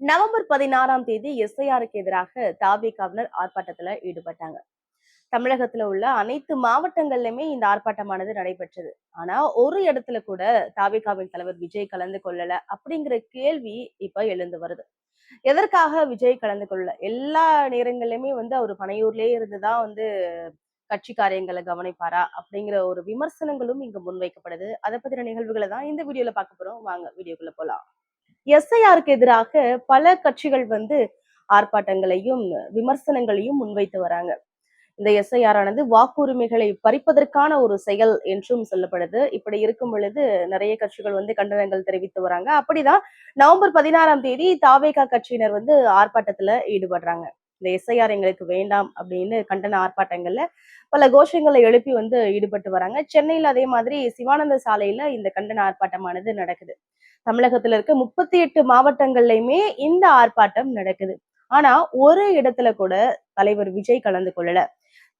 November பதினாறாம் தேதி எஸ்ஐஆருக்கு எதிராக தாபிகாவினர் ஆர்ப்பாட்டத்துல ஈடுபட்டாங்க. தமிழகத்துல உள்ள அனைத்து மாவட்டங்கள்லயுமே இந்த ஆர்ப்பாட்டமானது நடைபெற்றது. ஆனா ஒரு இடத்துல கூட தாபிகாவின் தலைவர் விஜய் கலந்து கொள்ளல அப்படிங்கிற கேள்வி இப்ப எழுந்து வருது. எதற்காக விஜய் கலந்து கொள்ளல? எல்லா நேரங்கள்லயுமே வந்து அவர் பனையூர்லயே இருந்துதான் வந்து கட்சி காரியங்களை கவனிப்பாரா அப்படிங்கிற ஒரு விமர்சனங்களும் இங்க முன்வைக்கப்படுது. அதை பத்தின நிகழ்வுகளை தான் இந்த வீடியோல பார்க்க போறோம். வாங்க வீடியோக்குள்ள போலாம். எஸ்ஐஆருக்கு எதிராக பல கட்சிகள் வந்து ஆர்ப்பாட்டங்களையும் விமர்சனங்களையும் முன்வைத்து வராங்க. இந்த எஸ்ஐஆர் ஆனது வாக்குரிமைகளை பறிப்பதற்கான ஒரு செயல் என்றும் சொல்லப்படுது. இப்படி இருக்கும் பொழுது நிறைய கட்சிகள் வந்து கண்டனங்கள் தெரிவித்து வராங்க. அப்படிதான் நவம்பர் பதினாறாம் தேதி தாவேகா கட்சியினர் வந்து ஆர்ப்பாட்டத்துல ஈடுபடுறாங்க. இந்த எஸ்ஐஆர் எங்களுக்கு வேண்டாம் அப்படின்னு கண்டன ஆர்ப்பாட்டங்கள்ல பல கோஷங்களை எழுப்பி வந்து ஈடுபட்டு வராங்க. சென்னையில அதே மாதிரி சிவானந்த சாலையில இந்த கண்டன ஆர்ப்பாட்டமானது நடக்குது. தமிழகத்துல இருக்க முப்பத்தி எட்டு மாவட்டங்கள்லயுமே இந்த ஆர்ப்பாட்டம் நடக்குது. ஆனா ஒரு இடத்துல கூட தலைவர் விஜய் கலந்து கொள்ளல.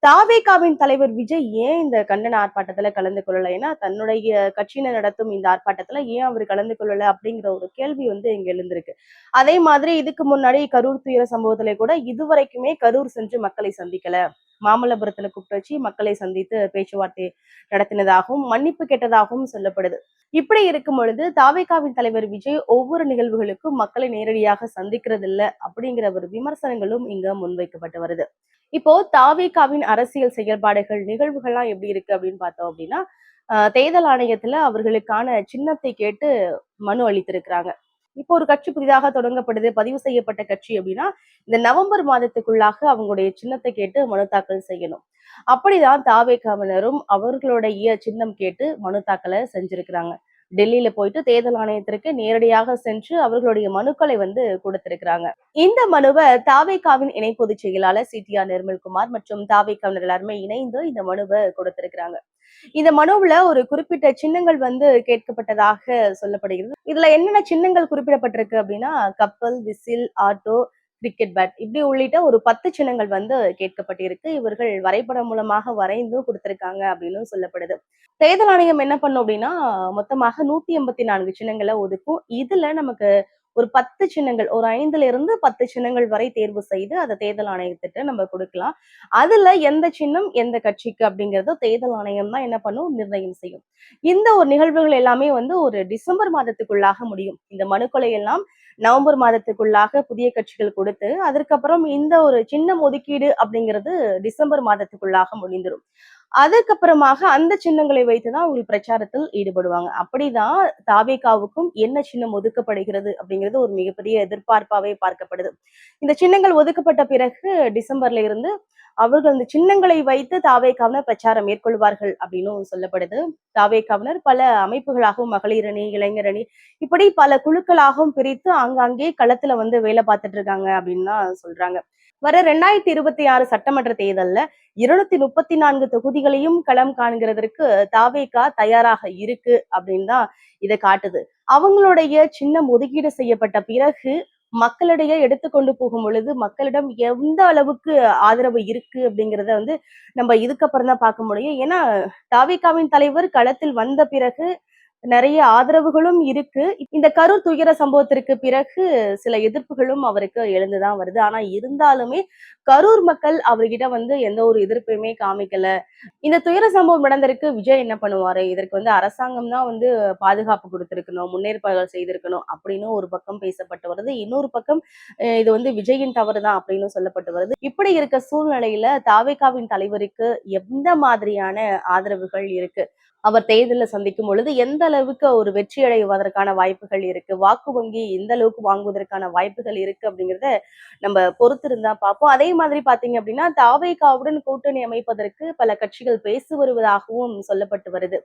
தாவேகாவின் தலைவர் விஜய் ஏன் இந்த கண்டன ஆர்ப்பாட்டத்துல கலந்து கொள்ளல? ஏன்னா தன்னுடைய கட்சியினர் நடத்தும் இந்த ஆர்ப்பாட்டத்துல ஏன் அவர் கலந்து கொள்ளல அப்படிங்கிற ஒரு கேள்வி வந்து இங்க எழுந்திருக்கு. அதே மாதிரி இதுக்கு முன்னாடி கரூர் துயர சம்பவத்துல கூட இதுவரைக்குமே கரூர் சென்று மக்களை சந்திக்கல. மாமல்லபுரத்துல கூப்பிட்டு வச்சு மக்களை சந்தித்து பேச்சுவார்த்தை நடத்தினதாகவும் மன்னிப்பு கேட்டதாகவும் சொல்லப்படுது. இப்படி இருக்கும் பொழுது தாவேகாவின் தலைவர் விஜய் ஒவ்வொரு நிகழ்வுகளுக்கும் மக்களை நேரடியாக சந்திக்கிறது இல்லை அப்படிங்கிற ஒரு விமர்சனங்களும் இங்க முன்வைக்கப்பட்டு வருது. இப்போ தாவேகாவின் அரசியல் செயல்பாடுகள் நிகழ்வுகள்லாம் எப்படி இருக்கு அப்படின்னு பார்த்தோம் அப்படின்னா தேர்தல் ஆணையத்துல அவர்களுக்கான சின்னத்தை கேட்டு மனு அளித்திருக்கிறாங்க. இப்போ ஒரு கட்சி புதிதாக தொடங்கப்படுது பதிவு செய்யப்பட்ட கட்சி அப்படின்னா இந்த நவம்பர் மாதத்துக்குள்ளாக அவங்களுடைய சின்னத்தை கேட்டு மனு தாக்கல் செய்யணும். அப்படிதான் தாவேகாவினரும் அவர்களுடைய சின்னம் கேட்டு மனு தாக்கலை செஞ்சிருக்கிறாங்க. டெல்லியில போயிட்டு தேர்தல் ஆணையத்திற்கு நேரடியாக சென்று அவர்களுடைய மனுக்களை வந்து கொடுத்திருக்கிறாங்க. இந்த மனுவை தாவேகாவின் இணை பொதுச் செயலாளர் சிடிஆர் நிர்மல்குமார் மற்றும் தாவேகாவினர் எல்லாருமே இணைந்து இந்த மனுவை கொடுத்திருக்கிறாங்க. இந்த மனுவுல ஒரு குறிப்பிட்ட சின்னங்கள் வந்து கேட்கப்பட்டதாக சொல்லப்படுகிறது. இதுல என்னென்ன சின்னங்கள் குறிப்பிடப்பட்டிருக்கு அப்படின்னா கப்பல் விசில் ஆட்டோ கிரிக்கெட் பேட் இப்படி உள்ளிட்ட ஒரு பத்து சின்னங்கள் வந்து கேட்கப்பட்டிருக்கு. இவர்கள் வரைபடம் மூலமாக வரைந்து கொடுத்திருக்காங்க அப்படின்னு சொல்லப்படுது. தேர்தல் ஆணையம் என்ன பண்ணும் அப்படின்னா மொத்தமாக நூத்தி எண்பத்தி நான்கு சின்னங்களை ஒதுக்கும். இதுல நமக்கு ஒரு பத்து சின்னங்கள் ஒரு ஐந்துல இருந்து பத்து சின்னங்கள் வரை தேர்வு செய்து அதை தேர்தல் ஆணையத்திட்ட நம்ம கொடுக்கலாம். அதுல எந்த சின்னம் எந்த கட்சிக்கு அப்படிங்கறத தேர்தல் ஆணையம் தான் என்ன பண்ணும்? நிர்ணயம் செய்யும். இந்த ஒரு நிகழ்வுகள் எல்லாமே வந்து ஒரு டிசம்பர் மாதத்துக்குள்ளாக முடியும். இந்த மனுக்களை எல்லாம் நவம்பர் மாதத்துக்குள்ளாக புதிய கட்சிகள் கொடுத்து அதற்கப்புறம் இந்த ஒரு சின்ன ஒதுக்கீடு அப்படிங்கிறது டிசம்பர் மாதத்துக்குள்ளாக முடிந்துடும் அதுக்கப்புறமாக அந்த சின்னங்களை வைத்துதான் அவங்க பிரச்சாரத்தில் ஈடுபடுவாங்க. அப்படிதான் தாவேகாவுக்கும் என்ன சின்னம் ஒதுக்கப்படுகிறது அப்படிங்கிறது ஒரு மிகப்பெரிய எதிர்பார்ப்பாவே பார்க்கப்படுது. இந்த சின்னங்கள் ஒதுக்கப்பட்ட பிறகு டிசம்பர்ல இருந்து அவர்கள் இந்த சின்னங்களை வைத்து தாவேகாவினர் பிரச்சாரம் மேற்கொள்வார்கள் அப்படின்னு சொல்லப்படுது. தாவேகாவினர் பல அமைப்புகளாகவும் மகளிர் அணி இளைஞர் அணி இப்படி பல குழுக்களாகவும் பிரித்து ஆங்காங்கே களத்துல வந்து வேலை பார்த்துட்டு இருக்காங்க அப்படின்னு சொல்றாங்க. வர ரெண்டாயிரத்தி இருபத்தி ஆறு சட்டமன்ற தேர்தல்ல இருநூத்தி முப்பத்தி நான்கு தொகுதிகளையும் களம் காண்கிறதற்கு தாவேகா தயாராக இருக்கு அப்படின்னு தான் இதை காட்டுது. அவங்களுடைய சின்னம் ஒதுக்கீடு செய்யப்பட்ட பிறகு மக்களிடையே எடுத்துக்கொண்டு போகும் பொழுது மக்களிடம் எந்த அளவுக்கு ஆதரவு இருக்கு அப்படிங்கிறத வந்து நம்ம இதுக்கப்புறம் தான் பார்க்க முடியும். ஏன்னா தாவிகாவின் தலைவர் களத்தில் வந்த பிறகு நிறைய ஆதரவுகளும் இருக்கு. இந்த கரூர் துயர சம்பவத்திற்கு பிறகு சில எதிர்ப்புகளும் அவருக்கு எழுந்துதான் வருது. ஆனா இருந்தாலுமே கரூர் மக்கள் அவர்கிட்ட வந்து எந்த ஒரு எதிர்ப்பையுமே காமிக்கல. இந்த துயர சம்பவம் நடந்திருக்கு. விஜய் என்ன பண்ணுவாரு? இதற்கு வந்து அரசாங்கம் தான் வந்து பாதுகாப்பு கொடுத்திருக்கணும் முன்னேற்பாடுகள் செய்திருக்கணும் அப்படின்னு ஒரு பக்கம் பேசப்பட்டு வருது. இன்னொரு பக்கம் இது வந்து விஜயின் தவறு தான் அப்படின்னு சொல்லப்பட்டு வருது. இப்படி இருக்க சூழ்நிலையில தாவேகாவின் தலைவருக்கு எந்த மாதிரியான ஆதரவுகள் இருக்கு? அவர் தேர்தலில் சந்திக்கும் பொழுது எந்த அளவுக்கு ஒரு வெற்றி அடைவதற்கான வாய்ப்புகள் இருக்கு. வாக்கு வங்கி எந்த அளவுக்கு வாங்குவதற்கான வாய்ப்புகள் இருக்கு அப்படிங்கிறத நம்ம பொறுத்திருந்தா பார்ப்போம். அதே மாதிரி பாத்தீங்க அப்படின்னா தாவேகாவுடன் கூட்டணி அமைப்பதற்கு பல கட்சிகள் பேசி வருவதாகவும் சொல்லப்பட்டு வருது.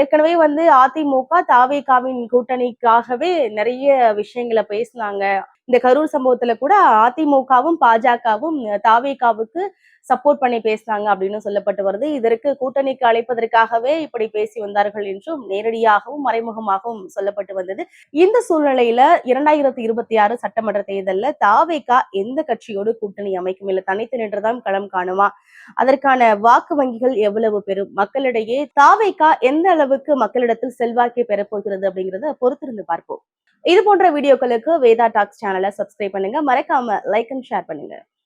ஏற்கனவே வந்து அதிமுக தாவேகாவின் கூட்டணிக்காகவே நிறைய விஷயங்களை பேசினாங்க. இந்த கரூர் சம்பவத்துல கூட அதிமுகவும் பாஜகவும் தாவேகாவுக்கு சப்போர்ட் பண்ணி பேசினாங்க அப்படின்னு சொல்லப்பட்டு வருது. இதற்கு கூட்டணிக்கு அழைப்பதற்காகவே இப்படி பேசி வந்தார்கள் என்றும் நேரடியாகவும் மறைமுகமாகவும் சொல்லப்பட்டு வந்தது. இந்த சூழ்நிலையில இரண்டாயிரத்தி இருபத்தி ஆறு சட்டமன்ற தேர்தலில் தாவேகா எந்த கட்சியோடு கூட்டணி அமைக்கும்? இல்லை தனித்து நின்றுதான் களம் காணுமா? அதற்கான வாக்கு வங்கிகள் எவ்வளவு பெறும்? மக்களிடையே தாவேகா எந்த அளவுக்கு மக்களிடத்தில் செல்வாக்கை பெறப்போகிறது அப்படிங்கறத பொறுத்திருந்து பார்ப்போம். இது போன்ற வீடியோக்களுக்கு வேதா டாக்ஸ் சேனலை சப்ஸ்கிரைப் பண்ணுங்க. மறக்காம லைக் அண்ட் ஷேர் பண்ணுங்க.